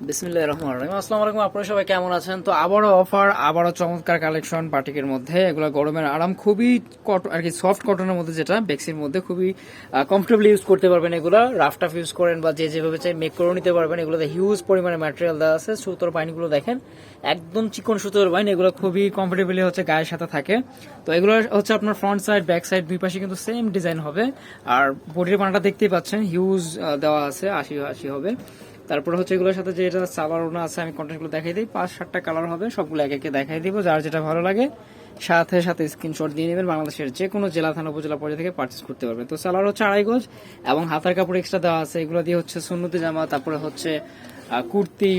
বিসমিল্লাহ রহমান রহিম। আসসালামু আলাইকুম, আপনারা সবাই কেমন আছেন? তো আবারও অফার, আবারও চমৎকার কালেকশন বাটিকের মধ্যে। এগুলো গরমের আরাম খুবই কটন আর কি সফট কটনের মধ্যে যেটা, বেক্সির মধ্যে খুবই কমফোর্টেবলি ইউজ করতে পারবেন এগুলো। রাফ টাফ ইউজ করেন বা যে যেভাবে চাই মেক করে নিতে পারবেন। এগুলোতে হিউজ পরিমাণে ম্যাটেরিয়াল দেওয়া আছে। সুতোর বাইনগুলো দেখেন, একদম চিকন সুতোর বাইন এগুলো খুবই কমফোর্টেবলি হচ্ছে গায়ের সাথে থাকে। তো এগুলো হচ্ছে আপনার ফ্রন্ট সাইড ব্যাক সাইড দুই পাশে কিন্তু সেম ডিজাইন হবে। আর বডির বানাটা দেখতেই পাচ্ছেন হিউজ দেওয়া আছে, আশি আশি হবে। তারপরে হচ্ছে এগুলোর সাথে যেটা সালোয়ার ওনা আছে, আমি কন্টেন্টগুলো দেখাই দিই। পাঁচ, সাতটা কালার হবে, সবগুলো এক একে দেখাই দিব, যার যেটা ভালো লাগে। সাথে সাথে স্ক্রিনশট দিয়ে নেবেন, বাংলাদেশের যে কোনো জেলা, থানা, উপজেলা পর্যায়ে থেকে পার্চেস করতে পারবেন। তো সালোয়ার হচ্ছে আড়াই গজ এবং হাতার কাপড় এক্সট্রা দেওয়া আছে, এগুলো দিয়ে হচ্ছে সুন্নতি জামা, তারপরে হচ্ছে কুর্তি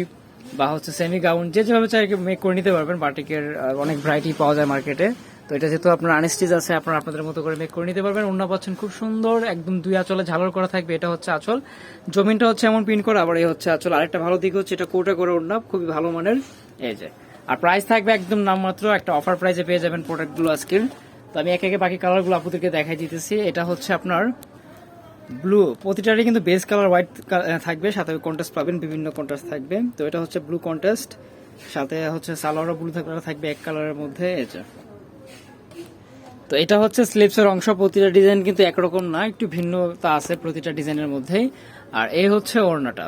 বা হচ্ছে সেমি গাউন যে যেভাবে চাই মেক করে নিতে পারবেন। বাটিকের অনেক ভ্যারাইটি পাওয়া যায় মার্কেটে তো এটা যেহেতু আপনার আনস্টিজ আছে, আপনারা আপনাদের মতো করে মেক করে নিতে পারবেন। অন্য পাচ্ছেন খুব সুন্দর, একদম দুই আঁচলে ঝালর করা থাকবে, এটা হচ্ছে আঁচল। জমিনটা হচ্ছে এমন পিন করা, আবার এই হচ্ছে আঁচল। আরেকটা ভালো দিক হচ্ছে এটা কোটা করে ওড়না খুবই ভালো মানের। এই যে, আর প্রাইস থাকবে একদম নামমাত্র, একটা অফার প্রাইসে পেয়ে যাবেন প্রোডাক্টগুলো আজকের। তো আমি একে একে বাকি কালারগুলো আপনাদেরকে দেখাই দিতেছি। এটা হচ্ছে আপনার ব্লু প্রতিটারই কিন্তু বেস কালার হোয়াইট থাকবে, সাথে কন্ট্রাস্ট পাবেন, বিভিন্ন কন্ট্রাস্ট থাকবে। তো এটা হচ্ছে ব্লু কন্ট্রাস্ট সাথে হচ্ছে সালোয়ারও ব্লু থাকবে থাকবে এক কালারের মধ্যে যে। তো এটা হচ্ছে স্লিপসের অংশ, প্রতিটা ডিজাইন কিন্তু একরকম না, একটু ভিন্নতা আছে প্রতিটা ডিজাইনের মধ্যেই। আর এই হচ্ছে ওড়নাটা।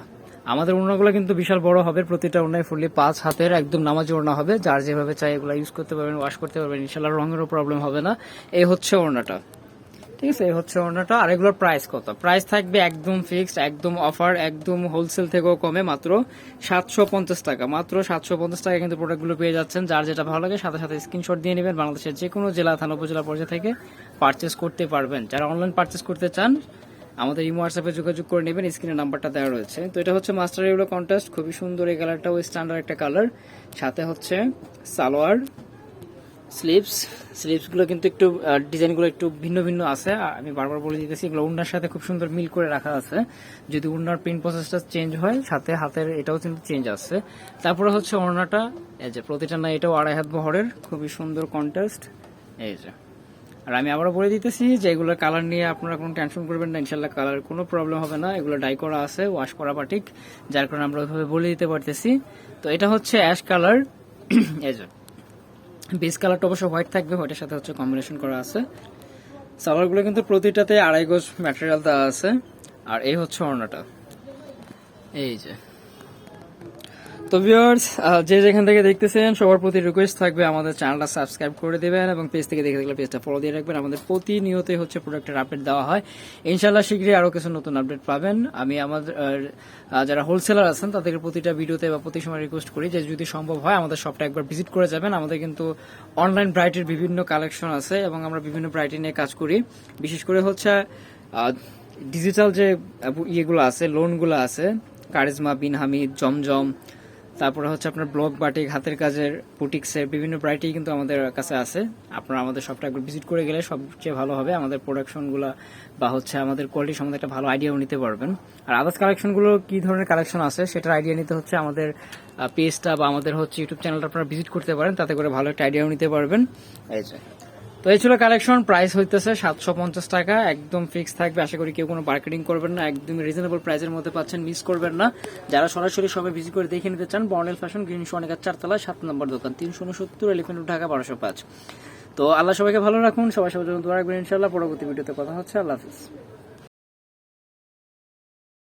আমাদের ওড়নাগুলো কিন্তু বিশাল বড় হবে, প্রতিটা ওড়নায় ফুললি পাঁচ হাতের একদম নামাজি ওড়না হবে। যার যেভাবে চাই এগুলো ইউজ করতে পারবেন ওয়াশ করতে পারবেন ইনশাল্লাহ রঙেরও প্রবলেম হবে না। এই হচ্ছে ওড়নাটা। ঠিক আছে, এই হচ্ছে ওড়নাটা আর এগুলোর প্রাইস কত? প্রাইস থাকবে একদম ফিক্সড একদম অফার একদম হোলসেল থেকেও কমে মাত্র সাতশো পঞ্চাশ টাকা। মাত্র সাতশো পঞ্চাশ টাকা কিন্তু প্রোডাক্টগুলো পেয়ে যাচ্ছেন। যার যেটা ভালো লাগে সাথে সাথে স্ক্রিনশট দিয়ে নেবেন। বাংলাদেশের যে কোনো জেলা, থানা, উপজেলা পর্যায়ে থেকে পারচেস করতে পারবেন। যারা অনলাইন পারচেস করতে চান, আমাদের ইমো হোয়াটসঅ্যাপে যোগাযোগ করে নেবেন। স্ক্রিনের নাম্বারটা দেওয়া রয়েছে। তো এটা হচ্ছে মাস্টার এগুলো কন্ট্রাস্ট খুবই সুন্দর এই কালারটাও স্ট্যান্ডার্ড একটা কালার সাথে হচ্ছে সালোয়ার। স্লিপস স্লিপসগুলো কিন্তু একটু ডিজাইনগুলো একটু ভিন্ন ভিন্ন আছে। আমি বারবার বলে দিতেছি, এগুলো উন্নার সাথে খুব সুন্দর মিল করে রাখা আছে। যদি উন্নার প্রিন্ট প্রসেসটা চেঞ্জ হয়, সাথে হাতের এটাও কিন্তু চেঞ্জ আসছে তারপরে হচ্ছে ওড়নাটা, এই যে প্রতিটা না, এটাও আড়াই হাত বহরের, খুবই সুন্দর কন্ট্রাস্ট এই যে। আর আমি আবারও বলে দিতেছি যে এগুলোর কালার নিয়ে আপনারা কোনো টেনশন করবেন না ইনশাল্লাহ কালার কোনো প্রবলেম হবে না। এগুলো ডাই করা আছে ওয়াশ করা পাটিক যার কারণে আমরা ওইভাবে বলে দিতে পারতেছি। তো এটা হচ্ছে অ্যাশ কালার এই যে। বেস কালারটা অবশ্য হোয়াইট থাকবে হোয়াইটের সাথে হচ্ছে কম্বিনেশন করা আছে। সালোয়ারগুলো কিন্তু প্রতিটাতে আড়াই গজ ম্যাটেরিয়াল দেওয়া আছে। আর এই হচ্ছে অর্ণাটা এই যে। তো ভিউয়ার্স যে যেখান থেকে দেখতেছেন, সবার প্রতি রিকোয়েস্ট থাকবে আমাদের চ্যানেলটা সাবস্ক্রাইব করে দেবেন এবং পেজ থেকে দেখে দেখলে পেজটা ফলো দিয়ে রাখবেন। আমাদের প্রতিনিয়তই হচ্ছে প্রোডাক্টের আপডেট দেওয়া হয়। ইনশাল্লাহ শীঘ্রই আরও কিছু নতুন আপডেট পাবেন। আমি আমাদের যারা হোলসেলার আছেন, তাদেরকে প্রতিটা ভিডিওতে বা প্রতি সময় রিকোয়েস্ট করি যে যদি সম্ভব হয়, আমাদের শপটা একবার ভিজিট করে যাবেন। আমাদের কিন্তু অনলাইন ব্রাইটের বিভিন্ন কালেকশন আছে এবং আমরা বিভিন্ন ব্রাইটি নিয়ে কাজ করি। বিশেষ করে হচ্ছে ডিজিটাল যে ইয়েগুলো আছে লোনগুলো আছে কারিজমা বিন হামিদ জমজম তারপরে হচ্ছে আপনার ব্লক বাটিক, হাতের কাজের, বুটিক্সের বিভিন্ন ভ্যারাইটি কিন্তু আমাদের কাছে আছে। আপনারা আমাদের শপটা একবার ভিজিট করে গেলে সবচেয়ে ভালো হবে আমাদের প্রোডাকশনগুলো বা হচ্ছে আমাদের কোয়ালিটি সম্বন্ধে একটা ভালো আইডিয়াও নিতে পারবেন। আর আদার্স কালেকশনগুলো কী ধরনের কালেকশন আছে সেটার আইডিয়া নিতে হচ্ছে আমাদের পেজটা বা আমাদের হচ্ছে ইউটিউব চ্যানেলটা আপনারা ভিজিট করতে পারেন, তাতে করে ভালো একটা আইডিয়াও নিতে পারবেন। এই যে। তো এই ছিল কালেকশন প্রাইস হইতেছে সাতশো পঞ্চাশ টাকা। একদম ফিক্স থাকবে। আশা করি কেউ কোনো মার্কেটিং করবেন না। একদম রিজনেবল প্রাইসের মধ্যে পাচ্ছেন মিস করবেন না। যারা সরাসরি সবাই ভিজিট করে দেখে নিতে চান বর্নেল ফ্যাশন গ্রিন সোনিকার চারতলা সাত নম্বর দোকান, তিনশো উনসত্তর এলিফেন্ট ঢাকা বারোশো পাঁচ। তো আল্লাহ সবাইকে ভালো রাখুন। সবাই সবার জন্য দোয়া রাখবেন ইনশাল্লাহ পরবর্তী ভিডিওতে কথা হচ্ছে। আল্লাহ হাফিজ।